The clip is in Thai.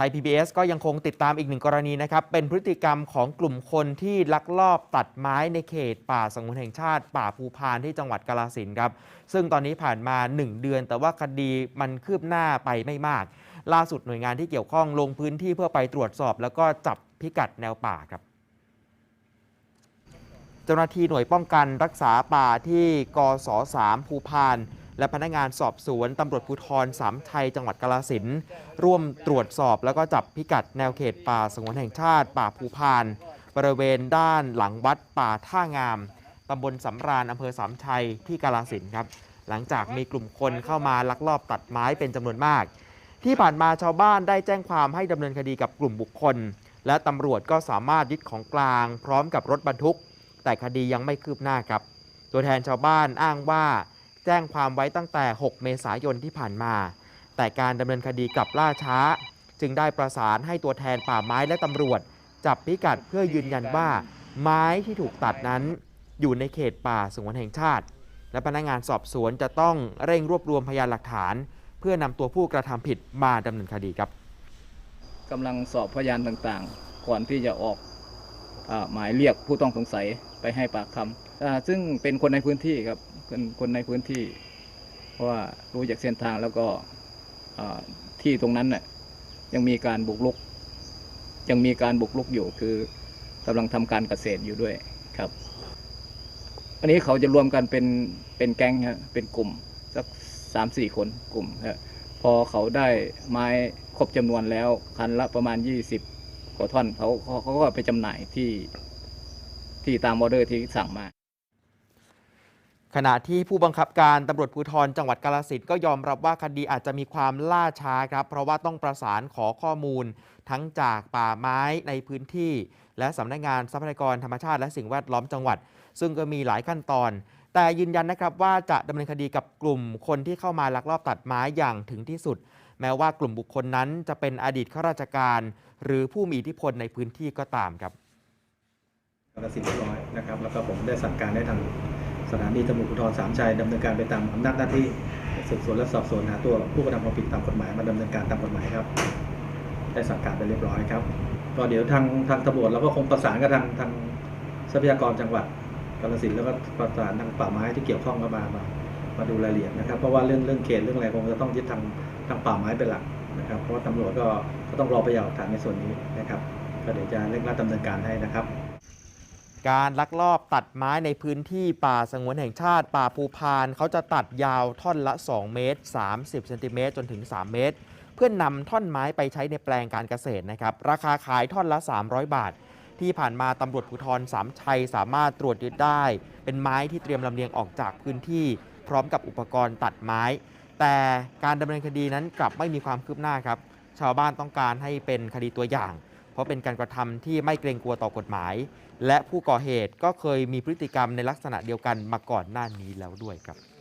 ไทย PBS ก็ยังคงติดตามอีกหนึ่งกรณีนะครับ เป็นพฤติกรรมของกลุ่มคนที่ลักลอบตัดไม้ในเขตป่าสงวนแห่งชาติ ป่าภูพานที่จังหวัดกาลสินครับ ซึ่งตอนนี้ผ่านมา 1 เดือน แต่ว่าคดีมันคืบหน้าไปไม่มาก ล่าสุดหน่วยงานที่เกี่ยวข้องลงพื้นที่เพื่อไปตรวจสอบ แล้วก็จับพิกัดแนวป่าครับเจ้าหน้าที่หน่วยป้องกันรักษาป่าที่กศ3ภูพาน และพนักงานสอบสวนตำรวจภูธรสามชัยจังหวัดกาลสินร่วมตรวจสอบแล้วก็จับพิกัดแนวเขตป่าสงวนแห่งชาติ ป่าภูพาน บริเวณด้านหลังวัดป่าท่างามตำบลสำราญอำเภอสามชัยที่กาลสินครับ หลังจากมีกลุ่มคนเข้ามาลักลอบตัดไม้เป็นจำนวนมาก ที่ผ่านมาชาวบ้านได้แจ้งความให้ดำเนินคดีกับกลุ่มบุคคล และตำรวจก็สามารถยึดของกลาง พร้อมกับรถบรรทุก แต่คดียังไม่คืบหน้าครับ ตัวแทนชาวบ้านอ้างว่า แจ้งความไว้ตั้งแต่ 6 เมษายนที่ผ่านมา แต่การดำเนินคดีกลับล่าช้า จึงได้ประสานให้ตัวแทนป่าไม้และตำรวจ จับพิกัดเพื่อยืนยันว่า ไม้ที่ถูกตัดนั้น อยู่ในเขตป่าสงวนแห่งชาติ และพนักงานสอบสวนจะต้องเร่งรวบรวมพยานหลักฐาน เพื่อนำตัวผู้กระทำผิดมาดำเนินคดีครับกำลังสอบพยานต่างๆ ก่อนที่จะออกอหมายเรียกผู้ต้องสงสัยไปให้ปากคำซึ่งเป็นคนในพื้นที่ครับ เป็นคนในพื้นที่ เพราะว่ารู้จากเส้นทางแล้วก็ที่ตรงนั้นน่ะยังมีการบุกรุก ยังมีการบุกรุกอยู่คือกำลังทำการเกษตรอยู่ด้วยครับ อันนี้เขาจะรวมกันเป็นเป็นแก๊งฮะเป็นกลุ่มสักสามสี่คนกลุ่มฮะพอเขาได้ไม้ครบจำนวนแล้วคันละประมาณ20กว่าท่อนเขาเขาก็ไปจำหน่ายที่ที่ตามออเดอร์ที่สั่งมา ขณะที่ผู้บังคับการตำรวจภูธรจังหวัดกาลสินธุ์ก็ยอมรับว่าคดีอาจจะมีความล่าช้าครับ เพราะว่าต้องประสานขอข้อมูล ทั้งจากป่าไม้ในพื้นที่ และสำนักงานทรัพยากรธรรมชาติและสิ่งแวดล้อมจังหวัด ซึ่งก็มีหลายขั้นตอน แต่ยืนยันนะครับว่าจะดำเนินคดีกับกลุ่มคนที่เข้ามาลักลอบตัดไม้อย่างถึงที่สุด แม้ว่ากลุ่มบุคคลนั้นจะเป็นอดีตข้าราชการ หรือผู้มีอิทธิพลในพื้นที่ก็ตามครับกาฬสินธุ์เรียบร้อยนะครับแล้วก็ผมได้สั่งการให้ทาง สถานีตำรวจภูธรสามชัยดำเนินการไปตามอำนาจหน้าที่สืบสวนและสอบสวนหาตัวผู้กระทำความผิดตามกฎหมายมาดำเนินการตามกฎหมายครับ ได้สั่งการไปเรียบร้อยครับ ก็เดี๋ยวทางทางตำรวจเราก็คงประสานกับทางทางทรัพยากรจังหวัดกาฬสินธุ์แล้วก็ประสานทางป่าไม้ที่เกี่ยวข้องมามามามาดูรายละเอียดนะครับ เพราะว่าเรื่องเรื่องเขตเรื่องอะไรคงจะต้องยึดทางทางป่าไม้เป็นหลักนะครับ เพราะว่าตำรวจก็ก็ต้องรอพยานหลักฐานในส่วนนี้นะครับ ก็เดี๋ยวจะเร่งรัดดำเนินการให้นะครับ การลักลอบตัดไม้ในพื้นที่ป่าสงวนแห่งชาติ ป่าภูพานเขาจะตัดยาวท่อนละ 2 เมตร 30 เซนติเมตรจนถึง 3 เมตร เพื่อนนำท่อนไม้ไปใช้ในแปลงการเกษตรนะครับ ราคาขายท่อนละ 300 บาท ที่ผ่านมาตำรวจภูธรสามชัยสามารถตรวจยึดได้ เป็นไม้ที่เตรียมลำเลียงออกจากพื้นที่ พร้อมกับอุปกรณ์ตัดไม้ แต่การดำเนินคดีนั้นกลับไม่มีความคืบหน้าครับ ชาวบ้านต้องการให้เป็นคดีตัวอย่าง ราะเป็นการกระทำที่ไม่เกรงกลัวต่อกฎหมาย และผู้ก่อเหตุก็เคยมีพฤติกรรมในลักษณะเดียวกันมาก่อนหน้านี้แล้วด้วยครับ